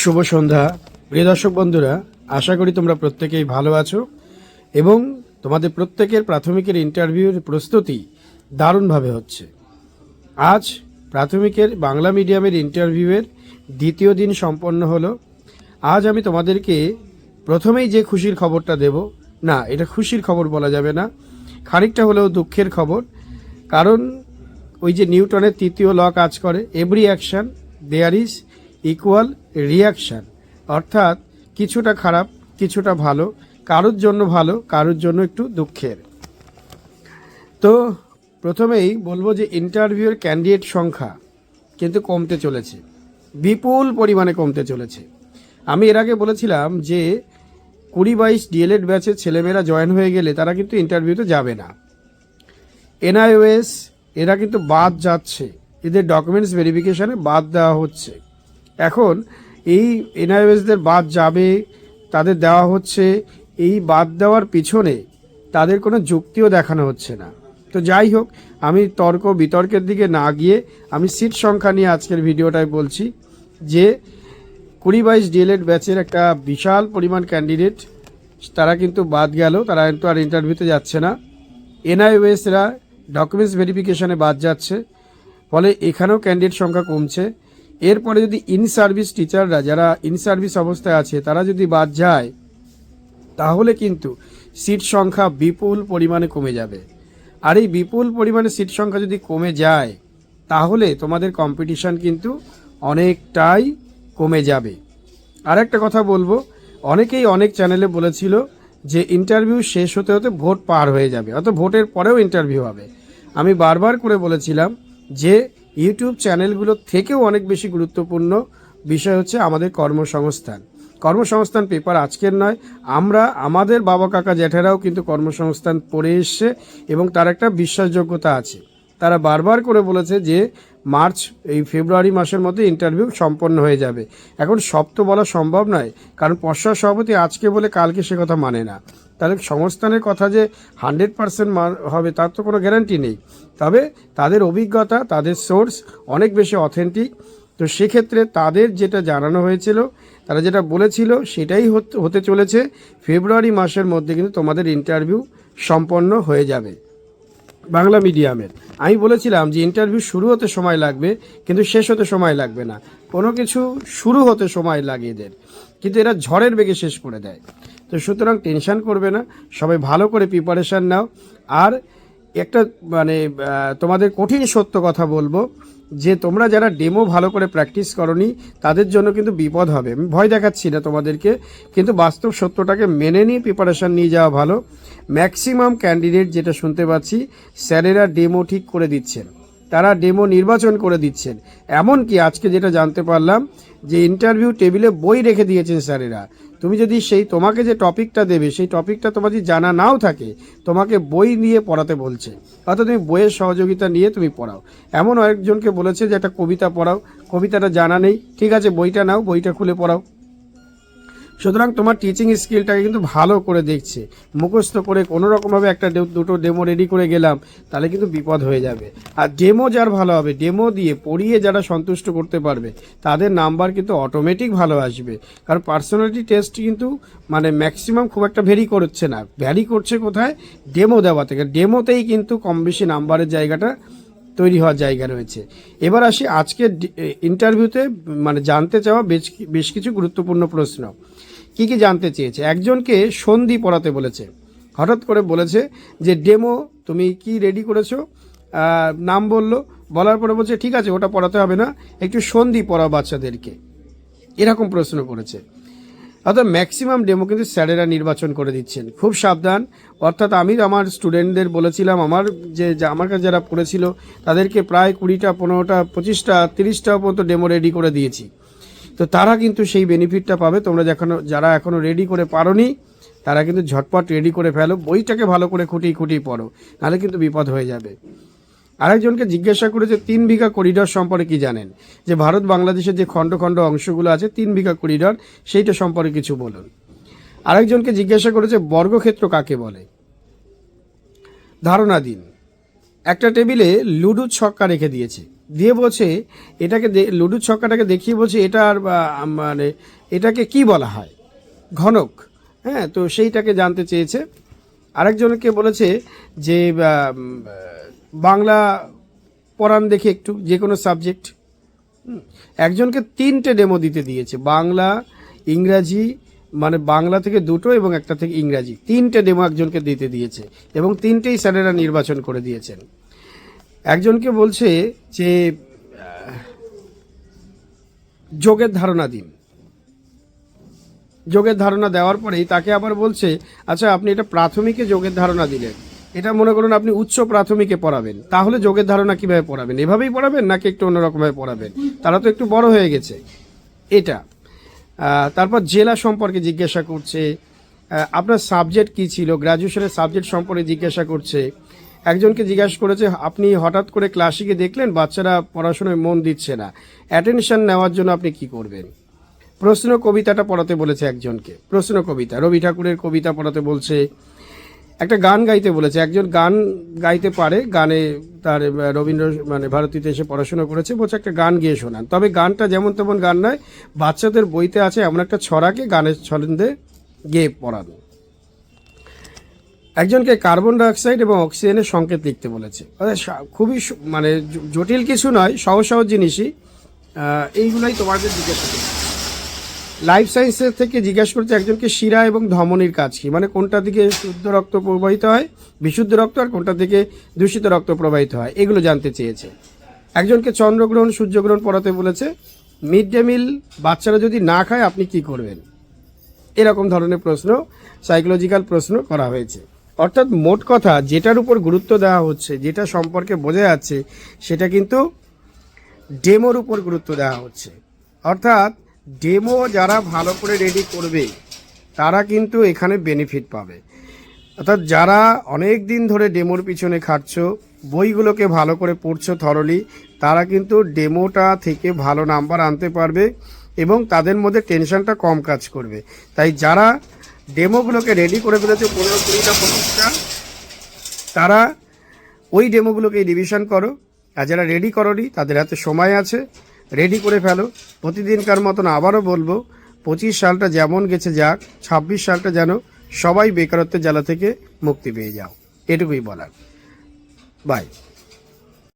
শুভ সন্ধ্যা। প্রিয় দর্শক বন্ধুরা, আশা করি তোমরা প্রত্যেকেই ভালো আছো এবং তোমাদের প্রত্যেকের প্রাথমিকের ইন্টারভিউর প্রস্তুতি দারুণভাবে হচ্ছে। আজ প্রাথমিকের বাংলা মিডিয়ামের ইন্টারভিউয়ের দ্বিতীয় দিন সম্পন্ন হলো। আজ আমি তোমাদেরকে প্রথমেই যে খুশির খবরটা দেব, না, এটা খুশির খবর বলা যাবে না, খানিকটা হলেও দুঃখের খবর। কারণ ওই যে নিউটনের তৃতীয় ল কাজ করে every action there is equal reaction অর্থাৎ কিছুটা খারাপ, কিছুটা ভালো, কারোর জন্য ভালো, কারোর জন্য একটু দুঃখের। তো প্রথমেই বলব যে ইন্টারভিউয়ের ক্যান্ডিডেট সংখ্যা কিন্তু কমতে চলেছে, বিপুল পরিমাণে কমতে চলেছে। আমি এর আগে বলেছিলাম যে কুড়ি বাইশ ডিএলএড ব্যাচের ছেলেমেয়েরা জয়েন হয়ে গেলে তারা কিন্তু ইন্টারভিউতে যাবে না। এনআইওএস এরা কিন্তু বাদ যাচ্ছে, এদের ডকুমেন্টস ভেরিফিকেশানে বাদ দেওয়া হচ্ছে। এখন এই এনআইওএসদের বাদ যাবে, তাদের দেওয়া হচ্ছে, এই বাদ দেওয়ার পিছনে তাদের কোনো যুক্তিও দেখানো হচ্ছে না। তো যাই হোক, আমি তর্ক বিতর্কের দিকে না গিয়ে আমি সিট সংখ্যা নিয়ে আজকের ভিডিওটায় বলছি যে, কুড়ি বাইশ ডিএলএড ব্যাচের একটা বিশাল পরিমাণ ক্যান্ডিডেট তারা কিন্তু বাদ গেল, তারা কিন্তু আর ইন্টারভিউতে যাচ্ছে না। এনআইওএসরা ডকুমেন্টস ভেরিফিকেশনে বাদ যাচ্ছে, ফলে এখানেও ক্যান্ডিডেট সংখ্যা কমছে। এরপরে যদি ইন সার্ভিস টিচাররা যারা ইন সার্ভিস অবস্থায় আছে, তারা যদি বাদ যায়, তাহলে কিন্তু সিট সংখ্যা বিপুল পরিমাণে কমে যাবে। আর এই বিপুল পরিমাণে সিট সংখ্যা যদি কমে যায়, তাহলে তোমাদের কম্পিটিশান কিন্তু অনেকটাই কমে যাবে। আর একটা কথা বলব, অনেকেই অনেক চ্যানেলে বলেছিল যে ইন্টারভিউ শেষ হতে হতে ভোট পার হয়ে যাবে অত ভোটের পরেও ইন্টারভিউ হবে। আমি বারবার করে বলেছিলাম যে ইউটিউব চ্যানেলগুলো থেকেও অনেক বেশি গুরুত্বপূর্ণ বিষয় হচ্ছে আমাদের কর্মসংস্থান। কর্মসংস্থান পেপার আজকের নয়। আমরা আমাদের বাবা কাকা জ্যাঠেরাও কিন্তু কর্মসংস্থান পড়ে এসছে এবং তার একটা বিশ্বাসযোগ্যতা আছে। তারা বারবার করে বলেছে যে মার্চ, এই ফেব্রুয়ারি মাসের মধ্যে ইন্টারভিউ সম্পন্ন হয়ে যাবে। এখন সব তো বলা সম্ভব নয়, কারণ পশ্চাৎ সভাপতি আজকে বলে কালকে সে কথা মানে না। তাহলে সংস্থানের কথা যে হান্ড্রেড পার্সেন্ট হবে তার তো কোনো গ্যারান্টি নেই। তবে তাদের অভিজ্ঞতা, তাদের সোর্স অনেক বেশি অথেন্টিক তো সেক্ষেত্রে তাদের যেটা জানানো হয়েছিল, তারা যেটা বলেছিল, সেটাই হত- হতে চলেছে। ফেব্রুয়ারি মাসের মধ্যে কিন্তু তোমাদের ইন্টারভিউ সম্পন্ন হয়ে যাবে। বাংলা মিডিয়ামের। আমি বলেছিলাম যে ইন্টারভিউ শুরু হতে সময় লাগবে, কিন্তু শেষ হতে সময় লাগবে না। কোনো কিছু শুরু হতে সময় লাগে এদের কিন্তু এরা ঝড়ের বেগে শেষ করে দেয়। তো সুতরাং টেনশান করবে না, সবাই ভালো করে প্রিপারেশান নাও। আর একটা মানে তোমাদের কঠিন সত্য কথা বলব, যে তোমরা যারা ডেমো ভালো করে প্র্যাকটিস করনি, তাদের জন্য কিন্তু বিপদ হবে। আমি ভয় দেখাচ্ছি না তোমাদেরকে, কিন্তু বাস্তব সত্যটাকে মেনে নিয়ে প্রিপারেশান নিয়ে যাওয়া ভালো। ম্যাক্সিমাম ক্যান্ডিডেট যেটা শুনতে পাচ্ছি, স্যারেরা ডেমো ঠিক করে দিচ্ছেন। তারা ডেমো নির্বাচন করে দিচ্ছেন। এমনকি আজকে যেটা জানতে পারলাম, যে ইন্টারভিউ টেবিলে বই রেখে দিয়েছেন স্যারেরা। তুমি যদি সেই তোমাকে যে টপিকটা দেবে, সেই টপিকটা তোমার যদি জানা নাও থাকে, তোমাকে বই নিয়ে পড়াতে বলছে। অর্থাৎ তুমি বইয়ের সহযোগিতা নিয়ে তুমি পড়াও। এমন একজনকে বলেছে যে, একটা কবিতা পড়াও। কবিতাটা জানা নেই। ঠিক আছে, বইটা নাও, বইটা খুলে পড়াও। সুতরাং তোমার টিচিং স্কিলটাকে কিন্তু ভালো করে দেখছে। মুখস্থ করে কোনো রকমভাবে একটা দুটো ডেমো রেডি করে গেলাম, তাহলে কিন্তু বিপদ হয়ে যাবে। আর ডেমো যার ভালো হবে ডেমো দিয়ে পড়িয়ে যারা সন্তুষ্ট করতে পারবে, তাদের নাম্বার কিন্তু অটোমেটিক ভালো আসবে। কারণ পার্সোনালিটি টেস্ট কিন্তু মানে ম্যাক্সিমাম খুব একটা ভ্যারি করছে না। ভ্যারি করছে কোথায়? ডেমো দেওয়া থেকে। ডেমোতেই কিন্তু কম বেশি নাম্বারের জায়গাটা তৈরি হওয়ার জায়গা রয়েছে। এবার আসি আজকের ইন্টারভিউতে মানে জানতে চাওয়া বেশ বেশ কিছু গুরুত্বপূর্ণ প্রশ্ন। কি কি জানতে চেয়েছে? একজনকে সন্ধি পড়াতে বলেছে। হঠাৎ করে বলেছে যে, ডেমো, তুমি কি রেডি করেছ? নাম বলল। বলার পরে বলছে, ঠিক আছে, ওটা পড়াতে হবে না, একটু সন্ধি পড়াও বাচ্চাদেরকে। এরকম প্রশ্ন করেছে। অর্থাৎ ম্যাক্সিমাম ডেমো কিন্তু স্যারেরা নির্বাচন করে দিচ্ছেন। খুব সাবধান। অর্থাৎ আমি আমার স্টুডেন্টদের বলেছিলাম, আমার যে আমার কাছে যারা পড়েছিল, তাদেরকে প্রায় কুড়িটা, পনেরোটা, পঁচিশটা তিরিশটা পর্যন্ত ডেমো রেডি করে দিয়েছি। তো তারা কিন্তু সেই বেনিফিটটা পাবে। তোমরা যখন যারা এখনও রেডি করে পারোনি, তারা কিন্তু ঝটপট রেডি করে ফেলো। বইটাকে ভালো করে খুঁটিয়ে খুঁটিয়ে পড়ো, নাহলে কিন্তু বিপদ হয়ে যাবে। আরেকজনকে জিজ্ঞাসা করেছে, তিন বিঘা করিডর সম্পর্কে কি জানেন? যে ভারত বাংলাদেশের যে খণ্ড খণ্ড অংশগুলো আছে, তিন বিঘা করিডর, সেইটা সম্পর্কে কিছু বলুন। আরেকজনকে জিজ্ঞাসা করেছে, বর্গক্ষেত্র কাকে বলে? ধারণা দিন। একটা টেবিলে লুডু ছক্কা রেখে দিয়েছে। দিয়ে বলছে, এটাকে লুডু ছক্কাটাকে দেখিয়ে বলছে, এটা আর মানে এটাকে কি বলা হয়? ঘনক। হ্যাঁ তো সেইটাকে জানতে চেয়েছে। আরেকজনকে বলেছে যে বাংলা পড়ান দেখি একটু, যে কোনো সাবজেক্ট। একজনকে তিনটে ডেমো দিতে দিয়েছে, বাংলা, ইংরাজি মানে বাংলা থেকে দুটো এবং একটা থেকে ইংরাজি। তিনটে ডেমো একজনকে দিতে দিয়েছে এবং তিনটেই স্যারেরা নির্বাচন করে দিয়েছেন। একজনকে বলছে যে যোগের ধারণা দিন। যোগের ধারণা দেওয়ার পরেই তাকে আবার বলছে আচ্ছা আপনি এটা প্রাথমিকে যোগের ধারণা দিলেন। এটা মনে করুন আপনি উচ্চ প্রাথমিকে পড়াবেন। তাহলে যোগের ধারণা কীভাবে পড়াবেন? এভাবেই পড়াবেন নাকি একটু অন্যরকমভাবে পড়াবেন? তারা তো একটু বড় হয়ে গেছে। এটা। তারপর জেলা সম্পর্কে জিজ্ঞাসা করছে। আপনার সাবজেক্ট কি ছিল? গ্র্যাজুয়েশনের সাবজেক্ট সম্পর্কে জিজ্ঞাসা করছে। একজনকে জিজ্ঞাসা করেছে, আপনি হঠাৎ করে ক্লাসিকে দেখলেন? বাচ্চারা পড়াশোনায় মন দিচ্ছে না। অ্যাটেনশন নেওয়ার জন্য আপনি কি করবেন? প্রশ্ন কবিতাটা পড়াতে বলেছে একজনকে। প্রশ্ন কবিতা। রবি ঠাকুরের কবিতা পড়াতে বলছে, একটা গান গাইতে বলেছে। একজন গান গাইতে পারে, গানে তার রবীন্দ্র মানে ভারতীতে এসে পড়াশোনা করেছে, বলছে, একটা গান গিয়ে শোনান। তবে গানটা যেমন তেমন গান নয়, বাচ্চাদের বইতে আছে এমন একটা ছড়াকে গানের ছন্দে গেয়ে পড়ানো। একজনকে কার্বন ডাইঅক্সাইড এবং অক্সিজেনের সংকেত লিখতে বলেছে। খুবই মানে জটিল কিছু নয়, সহজ সহজ জিনিসই। এইগুলোই তোমাদের জিজ্ঞাসা করছি। লাইফ সায়েন্সের থেকে জিজ্ঞাসা করছে একজনকে শিরা এবং ধমনির কাজ কি? মানে কোনটা দিকে শুদ্ধ রক্ত প্রবাহিত হয়, বিশুদ্ধ রক্ত, আর কোনটা দিকে দূষিত রক্ত প্রবাহিত হয়? এগুলো জানতে চেয়েছে। একজনকে চন্দ্রগ্রহণ, সূর্যগ্রহণ পড়াতে বলেছে মিড ডে মিল বাচ্চারা যদি না খায়, আপনি কি করবেন? এরকম ধরনের প্রশ্ন সাইকোলজিক্যাল প্রশ্ন করা হয়েছে। অর্থাৎ মোট কথা যেটার উপর গুরুত্ব দেওয়া হচ্ছে, যেটা সম্পর্কে বোঝা যাচ্ছে, সেটা কিন্তু ডেমোর উপর গুরুত্ব দেওয়া হচ্ছে। অর্থাৎ ডেমো যারা ভালো করে রেডি করবে, তারা কিন্তু এখানে বেনিফিট পাবে। অর্থাৎ যারা অনেক দিন ধরে ডেমোর পিছনে খাটছো, বইগুলোকে ভালো করে পড়ছো থরলি তারা কিন্তু ডেমোটা থেকে ভালো নাম্বার আনতে পারবে এবং তাদের মধ্যে টেনশনটা কম কাজ করবে। তাই যারা ডেমোগুলোকে রেডি করে ফেলেছে পনেরো কুড়িটা পঁচিশটা তারা ওই ডেমোগুলোকে রিভিশন করো। আর যারা রেডি করনি, তাদের হাতে সময় আছে। রেডি করে ফেলো। প্রতিদিনকার মতন আবারও বলব, পঁচিশ সালটা যেমন গেছে যাক, ছাব্বিশ সালটা যেন সবাই বেকারত্বের জ্বালা থেকে মুক্তি পেয়ে যাও। এটুকুই বলার। বাই